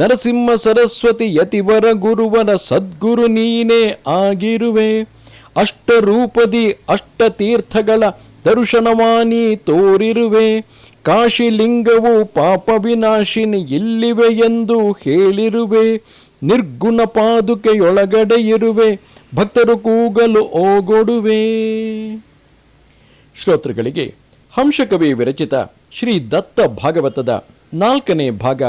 ನರಸಿಂಹ ಸರಸ್ವತಿ ಯತಿವರ ಗುರುವರ ಸದ್ಗುರು ನೀನೇ ಆಗಿರುವೆ. ಅಷ್ಟರೂಪದಿ ಅಷ್ಟತೀರ್ಥಗಳ ದರ್ಶನವಾನಿ ತೋರಿರುವೆ. ಕಾಶಿಲಿಂಗವು ಪಾಪ ವಿನಾಶಿನಿ ಇಲ್ಲಿವೆ ಎಂದು ಹೇಳಿರುವೆ. ನಿರ್ಗುಣ ಪಾದುಕೆಯೊಳಗಡೆ ಇರುವೆ. ಭಕ್ತರು ಕೂಗಲು ಓಗೊಡುವೆ. ಶ್ರೋತೃಗಳಿಗೆ ಹಂಸಕವಿ ವಿರಚಿತ ಶ್ರೀ ದತ್ತ ಭಾಗವತದ ನಾಲ್ಕನೇ ಭಾಗ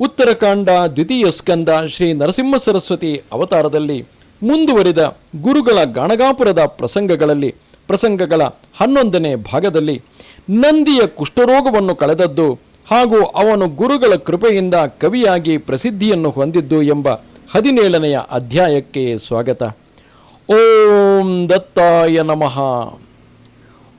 ಉತ್ತರಕಾಂಡ, ದ್ವಿತೀಯ ಸ್ಕಂದ ಶ್ರೀ ನರಸಿಂಹ ಸರಸ್ವತಿ ಅವತಾರದಲ್ಲಿ ಮುಂದುವರಿದ ಗುರುಗಳ ಗಣಗಾಪುರದ ಪ್ರಸಂಗಗಳಲ್ಲಿ, ಪ್ರಸಂಗಗಳ ಹನ್ನೊಂದನೇ ಭಾಗದಲ್ಲಿ ನಂದಿಯ ಕುಷ್ಠರೋಗವನ್ನು ಕಳೆದದ್ದು ಹಾಗೂ ಅವನು ಗುರುಗಳ ಕೃಪೆಯಿಂದ ಕವಿಯಾಗಿ ಪ್ರಸಿದ್ಧಿಯನ್ನು ಹೊಂದಿದ್ದು ಎಂಬ ಹದಿನೇಳನೆಯ ಅಧ್ಯಾಯಕ್ಕೆ ಸ್ವಾಗತ. ಓಂ ದತ್ತಾಯ ನಮಃ.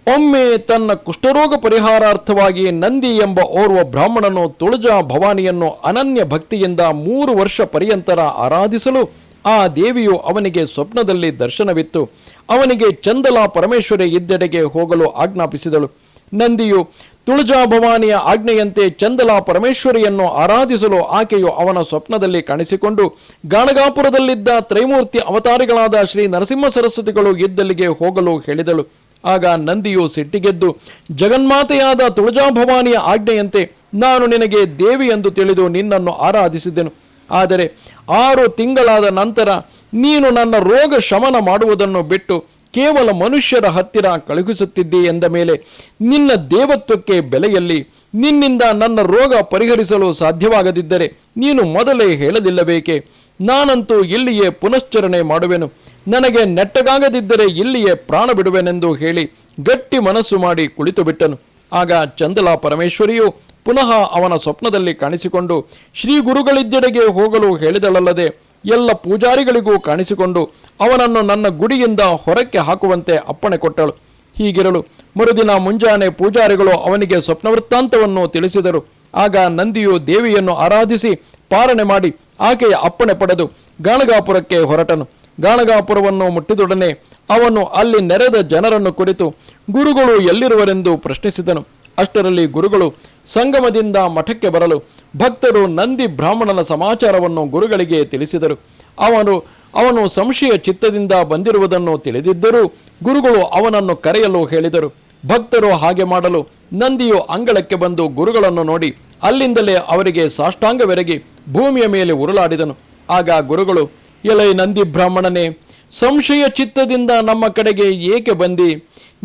ಒಮ್ಮೆ ತನ್ನ ಕುಷ್ಠರೋಗ ಪರಿಹಾರಾರ್ಥವಾಗಿ ನಂದಿ ಎಂಬ ಓರ್ವ ಬ್ರಾಹ್ಮಣನು ತುಳಜಾ ಭವಾನಿಯನ್ನು ಅನನ್ಯ ಭಕ್ತಿಯಿಂದ ಮೂರು ವರ್ಷ ಪರ್ಯಂತರ ಆರಾಧಿಸಲು ಆ ದೇವಿಯು ಅವನಿಗೆ ಸ್ವಪ್ನದಲ್ಲಿ ದರ್ಶನವಿತ್ತು. ಅವನಿಗೆ ಚಂದಲ ಪರಮೇಶ್ವರಿ ಇದ್ದೆಡೆಗೆ ಹೋಗಲು ಆಜ್ಞಾಪಿಸಿದಳು. ನಂದಿಯು ತುಳಜಾ ಭವಾನಿಯ ಆಜ್ಞೆಯಂತೆ ಚಂದಲ ಪರಮೇಶ್ವರಿಯನ್ನು ಆರಾಧಿಸಲು ಆಕೆಯು ಅವನ ಸ್ವಪ್ನದಲ್ಲಿ ಕಾಣಿಸಿಕೊಂಡು ಗಾಣಗಾಪುರದಲ್ಲಿದ್ದ ತ್ರೈಮೂರ್ತಿ ಅವತಾರಿಗಳಾದ ಶ್ರೀ ನರಸಿಂಹ ಸರಸ್ವತಿಗಳು ಇದ್ದಲ್ಲಿಗೆ ಹೋಗಲು ಹೇಳಿದಳು. ಆಗ ನಂದಿಯು ಸಿಟ್ಟಿಗೆದ್ದು, ಜಗನ್ಮಾತೆಯಾದ ತುಳಜಾಭವಾನಿಯ ಆಜ್ಞೆಯಂತೆ ನಾನು ನಿನಗೆ ದೇವಿ ಎಂದು ತಿಳಿದು ನಿನ್ನನ್ನು ಆರಾಧಿಸಿದೆನು. ಆದರೆ ಆರು ತಿಂಗಳಾದ ನಂತರ ನೀನು ನನ್ನ ರೋಗ ಶಮನ ಮಾಡುವುದನ್ನು ಬಿಟ್ಟು ಕೇವಲ ಮನುಷ್ಯರ ಹತ್ತಿರ ಕಳುಹಿಸುತ್ತಿದ್ದಿ ಎಂದ ಮೇಲೆ ನಿನ್ನ ದೇವತ್ವಕ್ಕೆ ಬೆಲೆಯಲ್ಲಿ ನಿನ್ನಿಂದ ನನ್ನ ರೋಗ ಪರಿಹರಿಸಲು ಸಾಧ್ಯವಾಗದಿದ್ದರೆ ನೀನು ಮೊದಲೇ ಹೇಳದಿಲ್ಲಬೇಕೆ ನಾನಂತೂ ಇಲ್ಲಿಯೇ ಪುನಶ್ಚರಣೆ ಮಾಡುವೆನು. ನನಗೆ ನೆಟ್ಟಗಾಗದಿದ್ದರೆ ಇಲ್ಲಿಯೇ ಪ್ರಾಣ ಬಿಡುವೆನೆಂದು ಹೇಳಿ ಗಟ್ಟಿ ಮನಸ್ಸು ಮಾಡಿ ಕುಳಿತು ಬಿಟ್ಟನು ಆಗ ಚಂದಲಾ ಪರಮೇಶ್ವರಿಯು ಪುನಃ ಅವನ ಸ್ವಪ್ನದಲ್ಲಿ ಕಾಣಿಸಿಕೊಂಡು, ಶ್ರೀ ಗುರುಗಳಿದ್ದೆಡೆಗೆ ಹೋಗಲು ಹೇಳಿದಳಲ್ಲದೆ ಎಲ್ಲ ಪೂಜಾರಿಗಳಿಗೂ ಕಾಣಿಸಿಕೊಂಡು ಅವನನ್ನು ನನ್ನ ಗುಡಿಯಿಂದ ಹೊರಕ್ಕೆ ಹಾಕುವಂತೆ ಅಪ್ಪಣೆ ಕೊಟ್ಟಳು. ಹೀಗಿರಲು ಮರುದಿನ ಮುಂಜಾನೆ ಪೂಜಾರಿಗಳು ಅವನಿಗೆ ಸ್ವಪ್ನವೃತ್ತಾಂತವನ್ನು ತಿಳಿಸಿದರು. ಆಗ ನಂದಿಯು ದೇವಿಯನ್ನು ಆರಾಧಿಸಿ ಪಾರಣೆ ಮಾಡಿ ಆಕೆಯ ಅಪ್ಪಣೆ ಪಡೆದು ಗಾಣಗಾಪುರಕ್ಕೆ ಹೊರಟನು. ಗಾಣಗಾಪುರವನ್ನು ಮುಟ್ಟಿದೊಡನೆ ಅವನು ಅಲ್ಲಿ ನೆರೆದ ಜನರನ್ನು ಕುರಿತು ಗುರುಗಳು ಎಲ್ಲಿರುವರೆಂದು ಪ್ರಶ್ನಿಸಿದನು. ಅಷ್ಟರಲ್ಲಿ ಗುರುಗಳು ಸಂಗಮದಿಂದ ಮಠಕ್ಕೆ ಬರಲು ಭಕ್ತರು ನಂದಿ ಬ್ರಾಹ್ಮಣನ ಸಮಾಚಾರವನ್ನು ಗುರುಗಳಿಗೆ ತಿಳಿಸಿದರು. ಅವನು ಅವನು ಸಂಶಯ ಚಿತ್ತದಿಂದ ಬಂದಿರುವುದನ್ನು ತಿಳಿದಿದ್ದರೂ ಗುರುಗಳು ಅವನನ್ನು ಕರೆಯಲು ಹೇಳಿದರು. ಭಕ್ತರು ಹಾಗೆ ಮಾಡಲು ನಂದಿಯು ಅಂಗಳಕ್ಕೆ ಬಂದು ಗುರುಗಳನ್ನು ನೋಡಿ ಅಲ್ಲಿಂದಲೇ ಅವರಿಗೆ ಸಾಷ್ಟಾಂಗವೆರಗಿ ಭೂಮಿಯ ಮೇಲೆ ಉರುಳಾಡಿದನು. ಆಗ ಗುರುಗಳು ಎಲೈ ನಂದಿ ಬ್ರಾಹ್ಮಣನೇ, ಸಂಶಯ ಚಿತ್ತದಿಂದ ನಮ್ಮ ಕಡೆಗೆ ಏಕೆ ಬಂದಿ?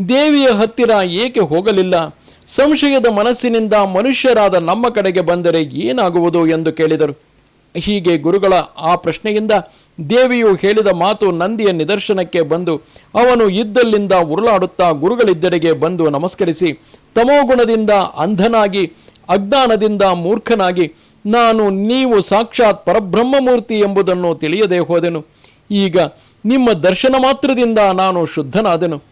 ದೇವಿಯ ಹತ್ತಿರ ಏಕೆ ಹೋಗಲಿಲ್ಲ? ಸಂಶಯದ ಮನಸ್ಸಿನಿಂದ ಮನುಷ್ಯರಾದ ನಮ್ಮ ಕಡೆಗೆ ಬಂದರೆ ಏನಾಗುವುದು ಎಂದು ಕೇಳಿದರು. ಹೀಗೆ ಗುರುಗಳ ಆ ಪ್ರಶ್ನೆಯಿಂದ ದೇವಿಯು ಹೇಳಿದ ಮಾತು ನಂದಿಯ ನಿದರ್ಶನಕ್ಕೆ ಬಂದು, ಅವನು ಇದ್ದಲ್ಲಿಂದ ಉರುಳಾಡುತ್ತಾ ಗುರುಗಳಿದ್ದೆಡೆಗೆ ಬಂದು ನಮಸ್ಕರಿಸಿ, ತಮೋಗುಣದಿಂದ ಅಂಧನಾಗಿ, ಅಜ್ಞಾನದಿಂದ ಮೂರ್ಖನಾಗಿ ನಾನು ನೀವು ಸಾಕ್ಷಾತ್ ಪರಬ್ರಹ್ಮಮೂರ್ತಿ ಎಂಬುದನ್ನು ತಿಳಿಯದೆ ಹೋದೆನು. ಈಗ ನಿಮ್ಮ ದರ್ಶನ ಮಾತ್ರದಿಂದ ನಾನು ಶುದ್ಧನಾದೆನು.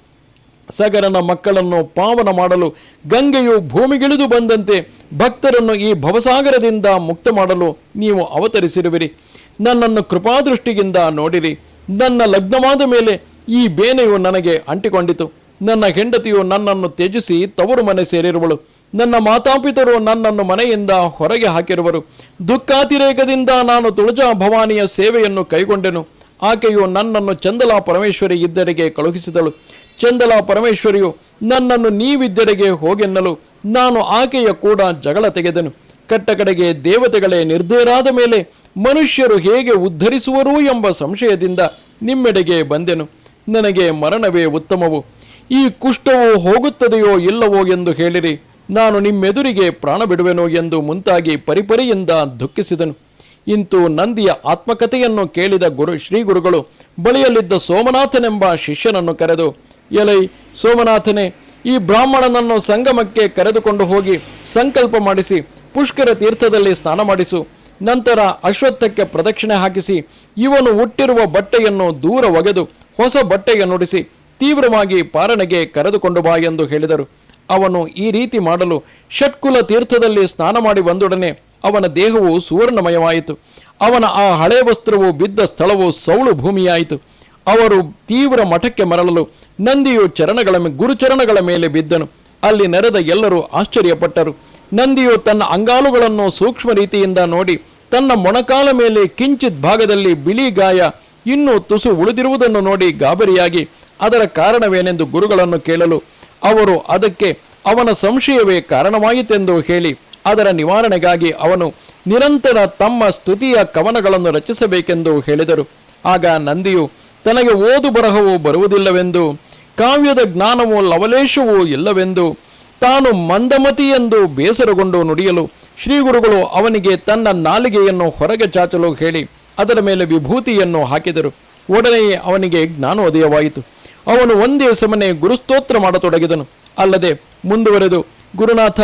ಸಗರನ ಮಕ್ಕಳನ್ನು ಪಾವನ ಮಾಡಲು ಗಂಗೆಯು ಭೂಮಿಗಿಳಿದು ಬಂದಂತೆ ಭಕ್ತರನ್ನು ಈ ಭವಸಾಗರದಿಂದ ಮುಕ್ತ ಮಾಡಲು ನೀವು ಅವತರಿಸಿರುವಿರಿ. ನನ್ನನ್ನು ಕೃಪಾದೃಷ್ಟಿಯಿಂದ ನೋಡಿರಿ. ನನ್ನ ಲಗ್ನವಾದ ಮೇಲೆ ಈ ಬೇನೆಯು ನನಗೆ ಅಂಟಿಕೊಂಡಿತು. ನನ್ನ ಹೆಂಡತಿಯು ನನ್ನನ್ನು ತ್ಯಜಿಸಿ ತವರು ಮನೆ ಸೇರಿರುವಳು. ನನ್ನ ಮಾತಾಪಿತರು ನನ್ನನ್ನು ಮನೆಯಿಂದ ಹೊರಗೆ ಹಾಕಿರುವರು. ದುಃಖಾತಿರೇಕದಿಂದ ನಾನು ತುಳಜಾ ಭವಾನಿಯ ಸೇವೆಯನ್ನು ಕೈಗೊಂಡೆನು. ಆಕೆಯು ನನ್ನನ್ನು ಚಂದಲ ಪರಮೇಶ್ವರಿ ಇದ್ದರಿಗೆ ಕಳುಹಿಸಿದಳು. ಚಂದಲ ಪರಮೇಶ್ವರಿಯು ನನ್ನನ್ನು ನೀವಿದ್ದೆಡೆಗೆ ಹೋಗೆನ್ನಲು ನಾನು ಆಕೆಯ ಕೂಡ ಜಗಳ ತೆಗೆದನು. ಕಟ್ಟಕಡೆಗೆ ದೇವತೆಗಳೇ ನಿರ್ಧೇರಾದ ಮೇಲೆ ಮನುಷ್ಯರು ಹೇಗೆ ಉದ್ಧರಿಸುವರು ಎಂಬ ಸಂಶಯದಿಂದ ನಿಮ್ಮೆಡೆಗೆ ಬಂದೆನು. ನನಗೆ ಮರಣವೇ ಉತ್ತಮವು. ಈ ಕುಷ್ಠವು ಹೋಗುತ್ತದೆಯೋ ಇಲ್ಲವೋ ಎಂದು ಹೇಳಿರಿ. ನಾನು ನಿಮ್ಮೆದುರಿಗೆ ಪ್ರಾಣ ಬಿಡುವೆನು ಎಂದು ಮುಂತಾಗಿ ಪರಿಪರಿಯಿಂದ ದುಃಖಿಸಿದನು. ಇಂತು ನಂದಿಯ ಆತ್ಮಕಥೆಯನ್ನು ಕೇಳಿದ ಗುರು ಶ್ರೀಗುರುಗಳು ಬಳಿಯಲ್ಲಿದ್ದ ಸೋಮನಾಥನೆಂಬ ಶಿಷ್ಯನನ್ನು ಕರೆದು, ಎಲೈ ಸೋಮನಾಥನೇ, ಈ ಬ್ರಾಹ್ಮಣನನ್ನು ಸಂಗಮಕ್ಕೆ ಕರೆದುಕೊಂಡು ಹೋಗಿ ಸಂಕಲ್ಪ ಮಾಡಿಸಿ, ಪುಷ್ಕರ ತೀರ್ಥದಲ್ಲಿ ಸ್ನಾನ ಮಾಡಿಸು. ನಂತರ ಅಶ್ವತ್ಥಕ್ಕೆ ಪ್ರದಕ್ಷಿಣೆ ಹಾಕಿಸಿ, ಇವನು ಹುಟ್ಟಿರುವ ಬಟ್ಟೆಯನ್ನು ದೂರ ಒಗೆದು ಹೊಸ ಬಟ್ಟೆಯನ್ನುಡಿಸಿ, ತೀವ್ರವಾಗಿ ಪಾರಣೆಗೆ ಕರೆದುಕೊಂಡು ಬಾ ಎಂದು ಹೇಳಿದರು. ಅವನು ಈ ರೀತಿ ಮಾಡಲು ಷಟ್ಕುಲ ತೀರ್ಥದಲ್ಲಿ ಸ್ನಾನ ಮಾಡಿ ಬಂದೊಡನೆ ಅವನ ದೇಹವು ಸುವರ್ಣಮಯವಾಯಿತು. ಅವನ ಆ ಹಳೆ ವಸ್ತ್ರವು ಬಿದ್ದ ಸ್ಥಳವು ಸೌಳು ಭೂಮಿಯಾಯಿತು. ಅವರು ತೀವ್ರ ಮಠಕ್ಕೆ ಮರಳಲು ನಂದಿಯು ಚರಣಗಳ ಗುರುಚರಣಗಳ ಮೇಲೆ ಬಿದ್ದನು. ಅಲ್ಲಿ ನೆರೆದ ಎಲ್ಲರೂ ಆಶ್ಚರ್ಯಪಟ್ಟರು. ನಂದಿಯು ತನ್ನ ಅಂಗಾಲುಗಳನ್ನು ಸೂಕ್ಷ್ಮ ರೀತಿಯಿಂದ ನೋಡಿ, ತನ್ನ ಮೊಣಕಾಲ ಮೇಲೆ ಕಿಂಚಿತ್ ಭಾಗದಲ್ಲಿ ಬಿಳಿ ಗಾಯ, ಇನ್ನೂ ತುಸು ಉಳಿದಿರುವುದನ್ನು ನೋಡಿ ಗಾಬರಿಯಾಗಿ, ಅದರ ಕಾರಣವೇನೆಂದು ಗುರುಗಳನ್ನು ಕೇಳಲು ಅವರು ಅದಕ್ಕೆ ಅವನ ಸಂಶಯವೇ ಕಾರಣವಾಯಿತೆಂದು ಹೇಳಿ ಅದರ ನಿವಾರಣೆಗಾಗಿ ಅವನು ನಿರಂತರ ತಮ್ಮ ಸ್ತುತಿಯ ಕವನಗಳನ್ನು ರಚಿಸಬೇಕೆಂದು ಹೇಳಿದರು. ಆಗ ನಂದಿಯು, ತನಗೆ ಓದು ಬರಹವು ಬರುವುದಿಲ್ಲವೆಂದು, ಕಾವ್ಯದ ಜ್ಞಾನವು ಲವಲೇಶವೂ ಇಲ್ಲವೆಂದು, ತಾನು ಮಂದಮತಿ ಎಂದು ಬೇಸರಗೊಂಡು ನುಡಿಯಲು ಶ್ರೀಗುರುಗಳು ಅವನಿಗೆ ತನ್ನ ನಾಲಿಗೆಯನ್ನು ಹೊರಗೆ ಚಾಚಲು ಹೇಳಿ ಅದರ ಮೇಲೆ ವಿಭೂತಿಯನ್ನು ಹಾಕಿದರು. ಒಡನೆಯೇ ಅವನಿಗೆ ಜ್ಞಾನೋದಯವಾಯಿತು. ಅವನು ಒಂದೇ ಸಮನೆ ಗುರುಸ್ತೋತ್ರ ಮಾಡತೊಡಗಿದನು. ಅಲ್ಲದೆ ಮುಂದುವರೆದು, ಗುರುನಾಥ,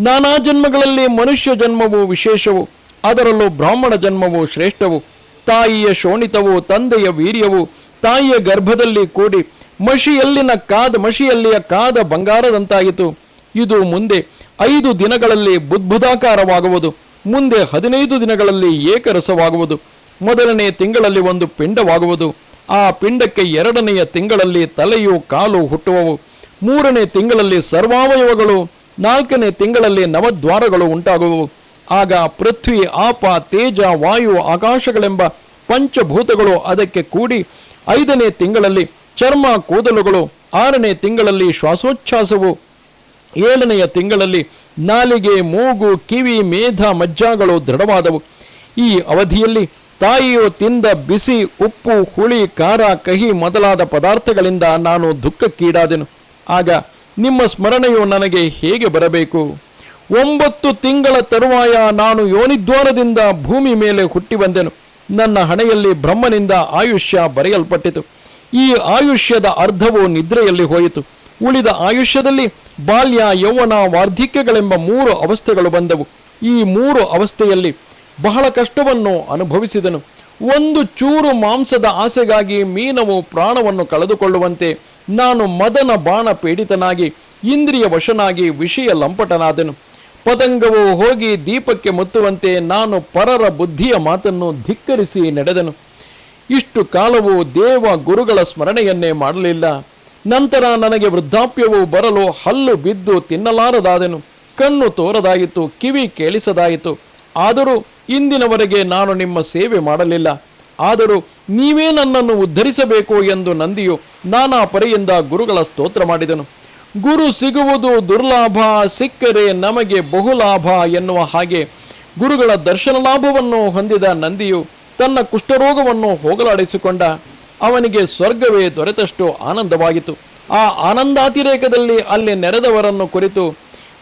ನಾನಾ ಜನ್ಮಗಳಲ್ಲಿ ಮನುಷ್ಯ ಜನ್ಮವು ವಿಶೇಷವು, ಅದರಲ್ಲೂ ಬ್ರಾಹ್ಮಣ ಜನ್ಮವು ಶ್ರೇಷ್ಠವು, ತಾಯಿಯ ಶೋಣಿತವು, ತಂದೆಯ ವೀರ್ಯವು, ತಾಯಿಯ ಗರ್ಭದಲ್ಲಿ ಕೂಡಿ ಮಷಿಯಲ್ಲಿನ ಕಾದ, ಮಷಿಯಲ್ಲಿಯ ಕಾದ ಬಂಗಾರದಂತಾಯಿತು. ಇದು ಮುಂದೆ ಐದು ದಿನಗಳಲ್ಲಿ ಬುದ್ಭುದಾಕಾರವಾಗುವುದು ಮುಂದೆ ಹದಿನೈದು ದಿನಗಳಲ್ಲಿ ಏಕರಸವಾಗುವುದು, ಮೊದಲನೇ ತಿಂಗಳಲ್ಲಿ ಒಂದು ಪಿಂಡವಾಗುವುದು. ಆ ಪಿಂಡಕ್ಕೆ ಎರಡನೆಯ ತಿಂಗಳಲ್ಲಿ ತಲೆಯು ಕಾಲು ಹುಟ್ಟುವವು. ಮೂರನೇ ತಿಂಗಳಲ್ಲಿ ಸರ್ವಾವಯವಗಳು, ನಾಲ್ಕನೇ ತಿಂಗಳಲ್ಲಿ ನವದ್ವಾರಗಳು ಉಂಟಾಗುವವು. ಆಗ ಪೃಥ್ವಿ, ಆಪ, ತೇಜ, ವಾಯು, ಆಕಾಶಗಳೆಂಬ ಪಂಚಭೂತಗಳು ಅದಕ್ಕೆ ಕೂಡಿ ಐದನೇ ತಿಂಗಳಲ್ಲಿ ಚರ್ಮ ಕೂದಲುಗಳು, ಆರನೇ ತಿಂಗಳಲ್ಲಿ ಶ್ವಾಸೋಚ್ಛ್ವಾಸವು ಏಳನೆಯ ತಿಂಗಳಲ್ಲಿ ನಾಲಿಗೆ, ಮೂಗು, ಕಿವಿ, ಮೇಧ, ಮಜ್ಜಾಗಳು ದೃಢವಾದವು. ಈ ಅವಧಿಯಲ್ಲಿ ತಾಯಿಯು ತಿಂದ ಬಿಸಿ ಉಪ್ಪು, ಹುಳಿ, ಖಾರ, ಕಹಿ ಮೊದಲಾದ ಪದಾರ್ಥಗಳಿಂದ ನಾನು ದುಃಖಕ್ಕೀಡಾದೆನು. ಆಗ ನಿಮ್ಮ ಸ್ಮರಣೆಯು ನನಗೆ ಹೇಗೆ ಬರಬೇಕು? ಒಂಬತ್ತು ತಿಂಗಳ ತರುವಾಯ ನಾನು ಯೋನಿದ್ವಾರದಿಂದ ಭೂಮಿ ಮೇಲೆ ಹುಟ್ಟಿ ಬಂದೆನು. ನನ್ನ ಹಣೆಯಲ್ಲಿ ಬ್ರಹ್ಮನಿಂದ ಆಯುಷ್ಯ ಬರೆಯಲ್ಪಟ್ಟಿತು. ಈ ಆಯುಷ್ಯದ ಅರ್ಧವು ನಿದ್ರೆಯಲ್ಲಿ ಹೋಯಿತು. ಉಳಿದ ಆಯುಷ್ಯದಲ್ಲಿ ಬಾಲ್ಯ, ಯೌವನ ವಾರ್ಧಿಕ್ಯಗಳೆಂಬ ಮೂರು ಅವಸ್ಥೆಗಳು ಬಂದವು. ಈ ಮೂರು ಅವಸ್ಥೆಯಲ್ಲಿ ಬಹಳ ಕಷ್ಟವನ್ನು ಅನುಭವಿಸಿದನು. ಒಂದು ಚೂರು ಮಾಂಸದ ಆಸೆಗಾಗಿ ಮೀನವು ಪ್ರಾಣವನ್ನು ಕಳೆದುಕೊಳ್ಳುವಂತೆ ನಾನು ಮದನ ಬಾಣ ಪೀಡಿತನಾಗಿ, ಇಂದ್ರಿಯ ವಶನಾಗಿ ವಿಷಯ ಲಂಪಟನಾದನು. ಪತಂಗವು ಹೋಗಿ ದೀಪಕ್ಕೆ ಮುತ್ತುವಂತೆ ನಾನು ಪರರ ಬುದ್ಧಿಯ ಮಾತನ್ನು ಧಿಕ್ಕರಿಸಿ ನಡೆದನು. ಇಷ್ಟು ಕಾಲವು ದೇವ ಗುರುಗಳ ಸ್ಮರಣೆಯನ್ನೇ ಮಾಡಲಿಲ್ಲ. ನಂತರ ನನಗೆ ವೃದ್ಧಾಪ್ಯವು ಬರಲು ಹಲ್ಲು ಬಿದ್ದು ತಿನ್ನಲಾರದಾದೆನು. ಕಣ್ಣು ತೋರದಾಯಿತು, ಕಿವಿ ಕೇಳಿಸದಾಯಿತು. ಆದರೂ ಇಂದಿನವರೆಗೆ ನಾನು ನಿಮ್ಮ ಸೇವೆ ಮಾಡಲಿಲ್ಲ. ಆದರೂ ನೀವೇ ನನ್ನನ್ನು ಉದ್ಧರಿಸಬೇಕು ಎಂದು ನಂದಿಯು ನಾನಾ ಪರೆಯಿಂದ ಗುರುಗಳ ಸ್ತೋತ್ರ ಮಾಡಿದನು. ಗುರು ಸಿಗುವುದು ದುರ್ಲಾಭ, ಸಿಕ್ಕರೆ ನಮಗೆ ಬಹುಲಾಭ ಎನ್ನುವ ಹಾಗೆ ಗುರುಗಳ ದರ್ಶನ ಲಾಭವನ್ನು ಹೊಂದಿದ ನಂದಿಯು ತನ್ನ ಕುಷ್ಠರೋಗವನ್ನು ಹೋಗಲಾಡಿಸಿಕೊಂಡ. ಅವನಿಗೆ ಸ್ವರ್ಗವೇ ದೊರೆತಷ್ಟು ಆನಂದವಾಗಿತ್ತು ಆ ಆನಂದಾತಿರೇಕದಲ್ಲಿ ಅಲ್ಲಿ ನೆರೆದವರನ್ನು ಕುರಿತು,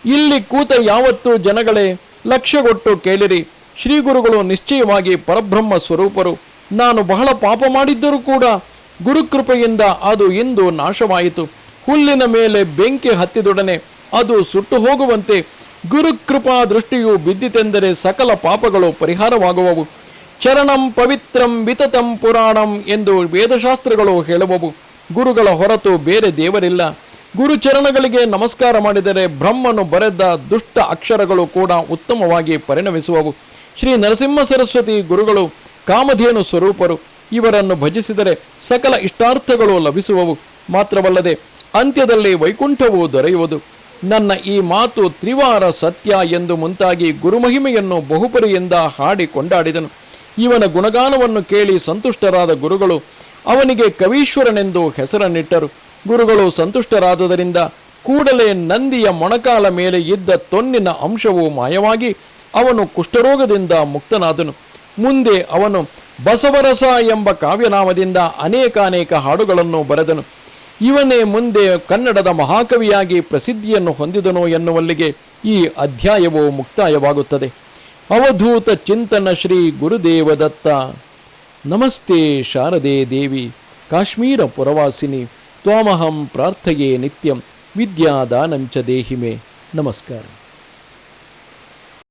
ಇಲ್ಲಿ ಕೂತ ಯಾವತ್ತೂ ಜನಗಳೇ ಲಕ್ಷ್ಯಗೊಟ್ಟು ಕೇಳಿರಿ. ಶ್ರೀ ಗುರುಗಳು ನಿಶ್ಚಯವಾಗಿ ಪರಬ್ರಹ್ಮ ಸ್ವರೂಪರು. ನಾನು ಬಹಳ ಪಾಪ ಮಾಡಿದ್ದರೂ ಕೂಡ ಗುರುಕೃಪೆಯಿಂದ ಅದು ಇಂದು ನಾಶವಾಯಿತು. ಹುಲ್ಲಿನ ಮೇಲೆ ಬೆಂಕಿ ಹತ್ತಿದೊಡನೆ ಅದು ಸುಟ್ಟು ಹೋಗುವಂತೆ ಗುರುಕೃಪಾ ದೃಷ್ಟಿಯು ಬಿದ್ದಿತೆಂದರೆ ಸಕಲ ಪಾಪಗಳು ಪರಿಹಾರವಾಗುವವು. ಚರಣಂ ಪವಿತ್ರಂ ವಿತತಂ ಪುರಾಣಂ ಎಂದು ವೇದಶಾಸ್ತ್ರಗಳು ಹೇಳುವವು. ಗುರುಗಳ ಹೊರತು ಬೇರೆ ದೇವರಿಲ್ಲ. ಗುರುಚರಣಗಳಿಗೆ ನಮಸ್ಕಾರ ಮಾಡಿದರೆ ಬ್ರಹ್ಮನು ಬರೆದ ದುಷ್ಟ ಅಕ್ಷರಗಳು ಕೂಡ ಉತ್ತಮವಾಗಿ ಪರಿಣಮಿಸುವವು. ಶ್ರೀ ನರಸಿಂಹ ಸರಸ್ವತಿ ಗುರುಗಳು ಕಾಮಧೇನು ಸ್ವರೂಪರು ಇವರನ್ನು ಭಜಿಸಿದರೆ ಸಕಲ ಇಷ್ಟಾರ್ಥಗಳು ಲಭಿಸುವವು. ಮಾತ್ರವಲ್ಲದೆ ಅಂತ್ಯದಲ್ಲಿ ವೈಕುಂಠವೂ ದೊರೆಯುವುದು. ನನ್ನ ಈ ಮಾತು ತ್ರಿವಾರ ಸತ್ಯ ಎಂದು ಮುಂತಾಗಿ ಗುರುಮಹಿಮೆಯನ್ನು ಬಹುಪರಿಯಿಂದ ಹಾಡಿ ಕೊಂಡಾಡಿದನು. ಇವನ ಗುಣಗಾನವನ್ನು ಕೇಳಿ ಸಂತುಷ್ಟರಾದ ಗುರುಗಳು ಅವನಿಗೆ ಕವೀಶ್ವರನೆಂದು ಹೆಸರನ್ನಿಟ್ಟರು. ಗುರುಗಳು ಸಂತುಷ್ಟರಾದುದರಿಂದ ಕೂಡಲೇ ನಂದಿಯ ಮೊಣಕಾಲ ಮೇಲೆ ಇದ್ದ ತೊನ್ನಿನ ಅಂಶವು ಮಾಯವಾಗಿ ಅವನು ಕುಷ್ಠರೋಗದಿಂದ ಮುಕ್ತನಾದನು. ಮುಂದೆ ಅವನು ಬಸವರಸ ಎಂಬ ಕಾವ್ಯನಾಮದಿಂದ ಅನೇಕ ಅನೇಕ ಹಾಡುಗಳನ್ನು ಬರೆದನು. ಇವನೇ ಮುಂದೆ ಕನ್ನಡದ ಮಹಾಕವಿಯಾಗಿ ಪ್ರಸಿದ್ಧಿಯನ್ನು ಹೊಂದಿದನು ಎನ್ನುವಲ್ಲಿಗೆ ಈ ಅಧ್ಯಾಯವು ಮುಕ್ತಾಯವಾಗುತ್ತದೆ. ಅವಧೂತ ಚಿಂತನ ಶ್ರೀ ಗುರುದೇವದತ್ತ. ನಮಸ್ತೆ ಶಾರದೆ ದೇವಿ, ಕಾಶ್ಮೀರ ಪುರವಾಸಿನಿ, ತ್ವಾಮಹಂ ಪ್ರಾರ್ಥಯೇ ನಿತ್ಯಂ, ವಿದ್ಯಾದಾನಂಚ ದೇಹಿಮೆ. ನಮಸ್ಕಾರ.